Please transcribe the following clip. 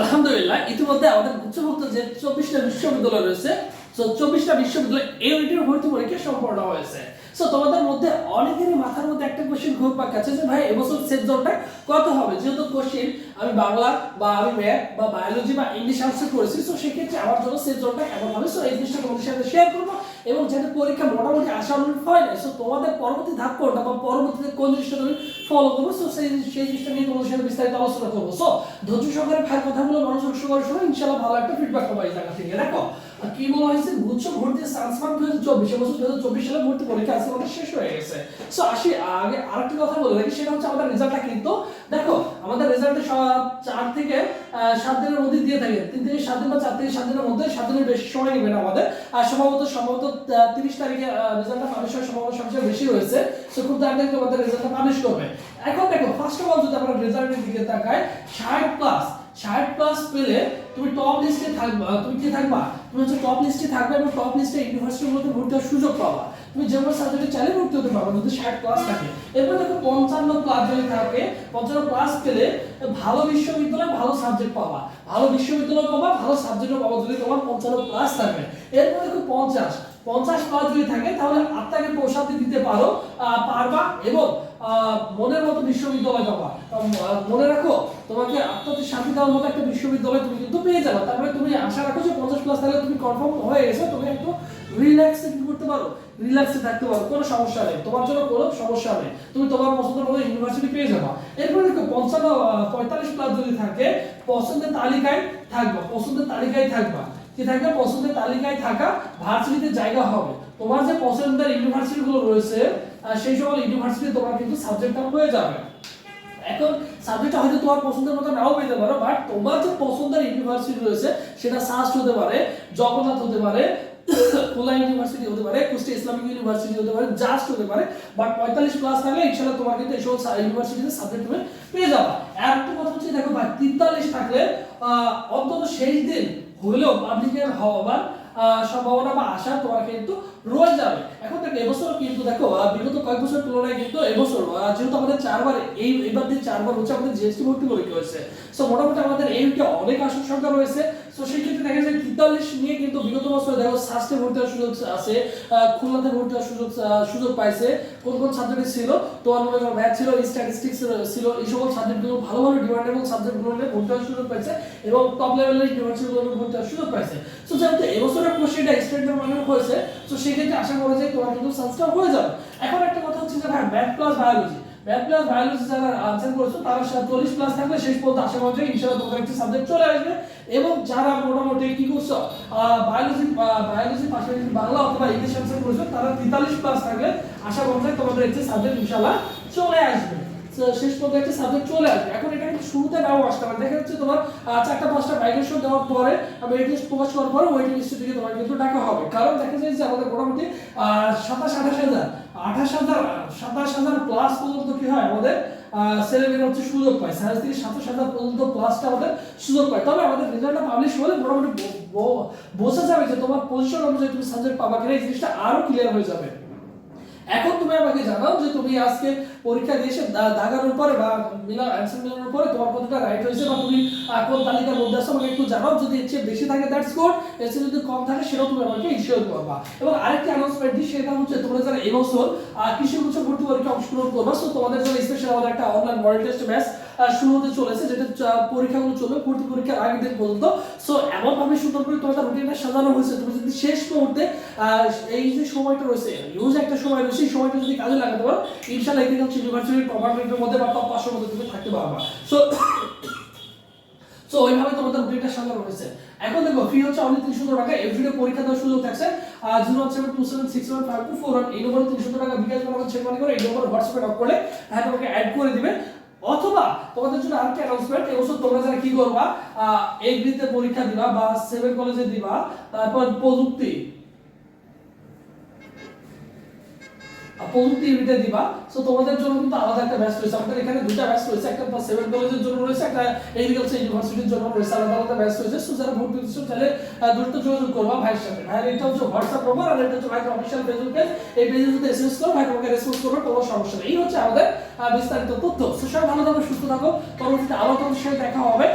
আলহামদুলিল্লাহ, ইতিমধ্যে আমাদের গুচ্ছভুক্ত যে চব্বিশটা বিশ্ববিদ্যালয় রয়েছে চব্বিশটা বিশ্ববিদ্যালয় ভর্তি পরীক্ষা সম্পন্ন হয়েছে। সো তোমাদের মধ্যে অনেকেরই মাথার মধ্যে একটা কোশ্চেন ঘুর পাক আছে যে, ভাই, এবছর সেট জোনটা কত হবে? যেহেতু কোশ্চেন আমি বাংলা বা আমি ম্যাথ বা বায়োলজি বা ইংলিশ আনসার করেছি সো সেক্ষেত্রে আমার জন্য সেট জোনটা কেমন হবে। সো এই জিনিসটা তোমাদের সাথে শেয়ার করব। এবং যেহেতু পরীক্ষা মোটামুটি আশা অনুরূপ হয় না সো তোমাদের পরবর্তী ধাপ কোনটা বা পরবর্তীতে কোন জিনিসটা তুমি ফলো করব? সো সেই সেই জিনিসটা নিয়ে তোমাদের সাথে বিস্তারিত আলোচনা করব। সো ধৈর্য সহকারে ভাইয়ের কথাগুলো মানুষের সহকারে ইনশাল্লাহ ভালো একটা ফিডব্যাক পাবো এই জায়গা থেকে, দেখো? কি বলা হয়েছে? গুচ্ছ ভর্তি ট্রান্সফার দু হাজার চব্বিশ বছর দু হাজার চব্বিশ সালে ভর্তি পরীক্ষা আজকে আমাদের শেষ হয়ে গেছে। সো আসি, আগে আরেকটা কথা বলে রাখি, সেটা হচ্ছে আমাদের রেজাল্টটা কিন্তু, দেখো, আমাদের রেজাল্টে চার থেকে সাত দিনের মধ্যে দিয়ে থাকে। তিন থেকে সাত দিন বা চার থেকে সাত দিনের মধ্যে, সাত দিনের বেশি সময় নেবে না আমাদের। আর সম্ভবত সম্ভবত তিরিশ তারিখে রেজাল্টটা পাবলিশ হওয়ার সম্ভাবনা সবচেয়ে বেশি রয়েছে। সো খুব তাড়াতাড়ি আমাদের রেজাল্টটা পাবলিশ করবে। এখন দেখো ফার্স্ট অফ অল যদি আমরা রেজাল্টের দিকে তাকাই, ষাট প্লাস ষাট প্লাস পেলে তুমি টপ লিস্টে থাকবা, তুমি কি থাকবা? তুমি হচ্ছে টপ লিস্টে থাকবে এবং টপ লিস্টে ইউনিভার্সিটির মধ্যে ভর্তি হওয়ার সুযোগ পাবা। তুমি যে কোনো সাবজেক্টে চাইলে ভর্তি হতে পারবে যদি ষাট প্লাস থাকে। এরপর দেখো পঞ্চান্ন প্লাস যদি থাকে, পঞ্চান্ন প্লাস পেলে ভালো বিশ্ববিদ্যালয় ভালো সাবজেক্ট পাবা। ভালো বিশ্ববিদ্যালয় পাবা, ভালো সাবজেক্টও পাবা যদি তোমার পঞ্চান্ন প্লাস থাকে। এরপর দেখো পঞ্চাশ। পঞ্চাশ প্লাস যদি থাকে, তাহলে আত্মাকে প্রসাদে দিতে পারো পারবা এবং মনের মতো বিশ্ববিদ্যালয় পাবা। মনে রাখো তোমাকে আত্মাতে শান্তি দেওয়ার মতো একটা বিশ্ববিদ্যালয় তুমি কিন্তু পেয়ে যাবে। তারপরে তুমি আশা রাখো যে পঞ্চাশ প্লাস থাকলে তুমি কনফার্ম হয়ে গেছো, তুমি একটু রিল্যাক্সে কি করতে পারো? রিল্যাক্সে থাকতে পারো, কোনো সমস্যা নেই। তোমার জন্য কোনো সমস্যা নেই। তুমি তোমার পছন্দের মতো ইউনিভার্সিটি পেয়ে যাবা। এরপরে দেখো, পঞ্চান্ন পঁয়তাল্লিশ প্লাস যদি থাকে, পছন্দের তালিকায় থাকবা, পছন্দের তালিকায় থাকবা। কি থাকবে? পছন্দের তালিকায় থাকা ভার্সিটিতে জায়গা হবে। তোমার যে পছন্দের ইউনিভার্সিটি গুলো রয়েছে সেই সকল ইউনিভার্সিটি তোমার কিন্তু সাবজেক্টটা হয়ে যাবে। এখন সাবজেক্টটা হয়তো তোমার পছন্দের মতো নাও পেতে পারো বাট তোমার যে পছন্দের ইউনিভার্সিটি রয়েছে, সেটা সাস্ট হতে পারে জগন্নাথ হতে পারে, খুলনা ইউনিভার্সিটি হতে পারে ইসলামিক ইউনিভার্সিটি হতে পারে জাস্ট হতে পারে বাট পঁয়তাল্লিশ প্লাস থাকলে ইনশাল্লাহ তোমার কিন্তু এইসব ইউনিভার্সিটিতে সাবজেক্ট তুমি পেয়ে যাবা। আর একটা কথা হচ্ছে, দেখো ভাই তেতাল্লিশ থাকলে অন্তত শেষ দিন হলেও পাবলিকের হওয়ার সম্ভাবনা বা আশা তোমার কিন্তু রয়ে যাবে। এখন দেখো এবছর কিন্তু দেখো বিগত কয়েক বছর তুলনায় কিন্তু এবছর যেহেতু আমাদের চারবার এই, এবার দিয়ে চারবার হচ্ছে আমাদের জিএসটি ভর্তি পরীক্ষা হয়েছে। সো মোটামুটি আমাদের এই অনেক আসন সংখ্যা রয়েছে। সো সেই ক্ষেত্রে দেখা যায় তেতাল্লিশ নিয়ে কিন্তু বিগত বছর দেখো সাস্টে ভর্তি হওয়ার সুযোগ আছে খুলনাতে ভর্তি হওয়ার সুযোগ সুযোগ পাইছে। কোন কোন সাবজেক্ট ছিল? তোমার মনে করো ম্যাথ ছিল স্ট্যাটিস্টিক্স ছিল, এই সকল সাবজেক্টগুলো ভালো ভালো ডিমান্ডেবল সাবজেক্টগুলো নিয়ে ভর্তি হওয়ার সুযোগ পাইছে এবং টপ লেভেলের ইউনিভার্সিটিগুলো ভর্তি হওয়ার সুযোগ পাইছে। সো যেহেতু এবছরের কোশ্চেনটা স্ট্যান্ডার্ড মানের হয়েছে, তো সেক্ষেত্রে আশা করা যায় তোমার কিন্তু সান্সটা হয়ে যাবে। এখন একটা কথা হচ্ছে যে, ভাই math plus biology math plus biology যারা আনসার করেছ, তারা চল্লিশ প্লাস থাকলে শেষ পর্যন্ত আশা করা যায়, ইনশাআল্লাহ তোমাদের একটি সাবজেক্ট চলে আসবে। এবং যারা মোটামুটি কি করছ বায়োলজি বায়োলজি পাশাপাশি বাংলা অথবা ইংলিশ আনসার করেছ, তারা তেতাল্লিশ প্লাস থাকলে আশা করা যায় তোমাদের একটি সাবজেক্ট ইনশাআল্লাহ চলে আসবে। শেষ পর্যন্ত একটা সাবজেক্ট চলে আসবে। এখন এটা কিন্তু শুরুতে নাও আসতে পারে। দেখা যাচ্ছে তোমার চারটা, পাঁচটা মাইগ্রেশন দেওয়ার পরে মেরিট লিস্ট প্রকাশ করার পরে ওয়েটিং লিস্ট থেকে তোমার কিন্তু ডাকা হবে। কারণ দেখা যায় যে আমাদের মোটামুটি সাতাশ, আঠাশ হাজার। আঠাশ হাজার, সাতাশ হাজার প্লাস পর্যন্ত কি হয় আমাদের ছেলেমেয়েরা হচ্ছে সুযোগ পায়। সাতাশ থেকে সাতাশ হাজার পর্যন্ত প্লাসটা আমাদের সুযোগ পায়। তবে আমাদের রেজাল্টটা পাবলিশ হলে মোটামুটি বোঝা যাবে যে তোমার পজিশন অনুযায়ী তুমি সাবজেক্ট পাবা কিনা, এই জিনিসটা আরও ক্লিয়ার হয়ে যাবে। এখন তুমি আমাকে জানাও যে তুমি আজকে পরীক্ষা দিয়ে দাগার উপরে বা মিলা অ্যান্সার মিলানোর পরে তোমার কতটা রাইট হয়েছে বা তুমি কোন তালিকার মধ্যে আসো আমাকে একটু জানাও। যদি এর চেয়ে বেশি থাকে দ্যাটস গুড এর চেয়ে যদি কম থাকে সেটাও তুমি আমাকে ইনশিওর করবা। এবং আরেকটি অ্যানাউন্সমেন্ট দিই, সেটা হচ্ছে তোমরা যারা এবছর কৃষি উচ্চ ভর্তি পরীক্ষা অংশগ্রহণ করবা। সো তোমাদের জন্য স্পেশাল আমাদের একটা অনলাইন মডেল টেস্ট ব্যাচ শুরু হতে চলেছে, যেটা পরীক্ষাগুলো চলবে ভর্তি পরীক্ষার আগের দিন পর্যন্ত। সো এমন ভাবে সুন্দর করে তোমাদের রুটিনটা সাজানো হয়েছে, তুমি যদি শেষ মুহূর্তে এই যে সময়টা রয়েছে ইউজ একটা সময় রয়েছে, এই সময়টা যদি কাজে লাগাতে পারো, ইনশাআল্লাহ এগ্রিকালচার ইউনিভার্সিটির টপার মধ্যে বা টপ পাঁচশোর মধ্যে তুমি থাকতে পারবা। সো সো ওইভাবে তোমাদের রুটিনটা সাজানো হয়েছে। এখন দেখো ফি হচ্ছে অনলি তিনশো টাকা এভরিডে পরীক্ষা দেওয়ার সুযোগ থাকছে। Zero one seven two seven six one five two four one এই নম্বরে তিনশো টাকা বিকাশ বানাবো চেক মানি করে, এই নম্বরে হোয়াটসঅ্যাপে নক করলে হ্যাঁ তোমাকে অ্যাড করে দিবে। অথবা তোমাদের জন্য আরেকটা অ্যানাউন্সমেন্ট এই বছর তোমরা যারা কি করবা এগ্রিতে পরীক্ষা দিবা বা সেভেন কলেজে দিবা, তারপর প্রযুক্তি ইউনিটে দিবা। সো তোমাদের জন্য কিন্তু আলাদা একটা ব্যাচ আমাদের এখানে দুটা ব্যাচ রয়েছে। একটা সেভেন কলেজের জন্য রয়েছে, একটা এগ্রিকালচার ইউনিভার্সিটির জন্য রয়েছে। আলাদা আলাদা ব্যাচ রয়েছে। সো যারা ভর্তি হচ্ছে তাহলে দ্রুত যোগাযোগ করবা ভাইয়ের সাথে। এটা হচ্ছে হোয়াটসঅ্যাপ নম্বর আর এটা হচ্ছে ভাইয়ের অফিসিয়াল ফেসবুক পেজ এই পেজে যদি এসএমএস করো ভাই তোমাকে রেসপন্স করবে, কোনো সমস্যা নেই। এই হচ্ছে আমাদের বিস্তারিত তথ্য। সো সবাই ভালো থাকো, সুস্থ থাকো। পরবর্তীতে আবার সাথে দেখা হবে।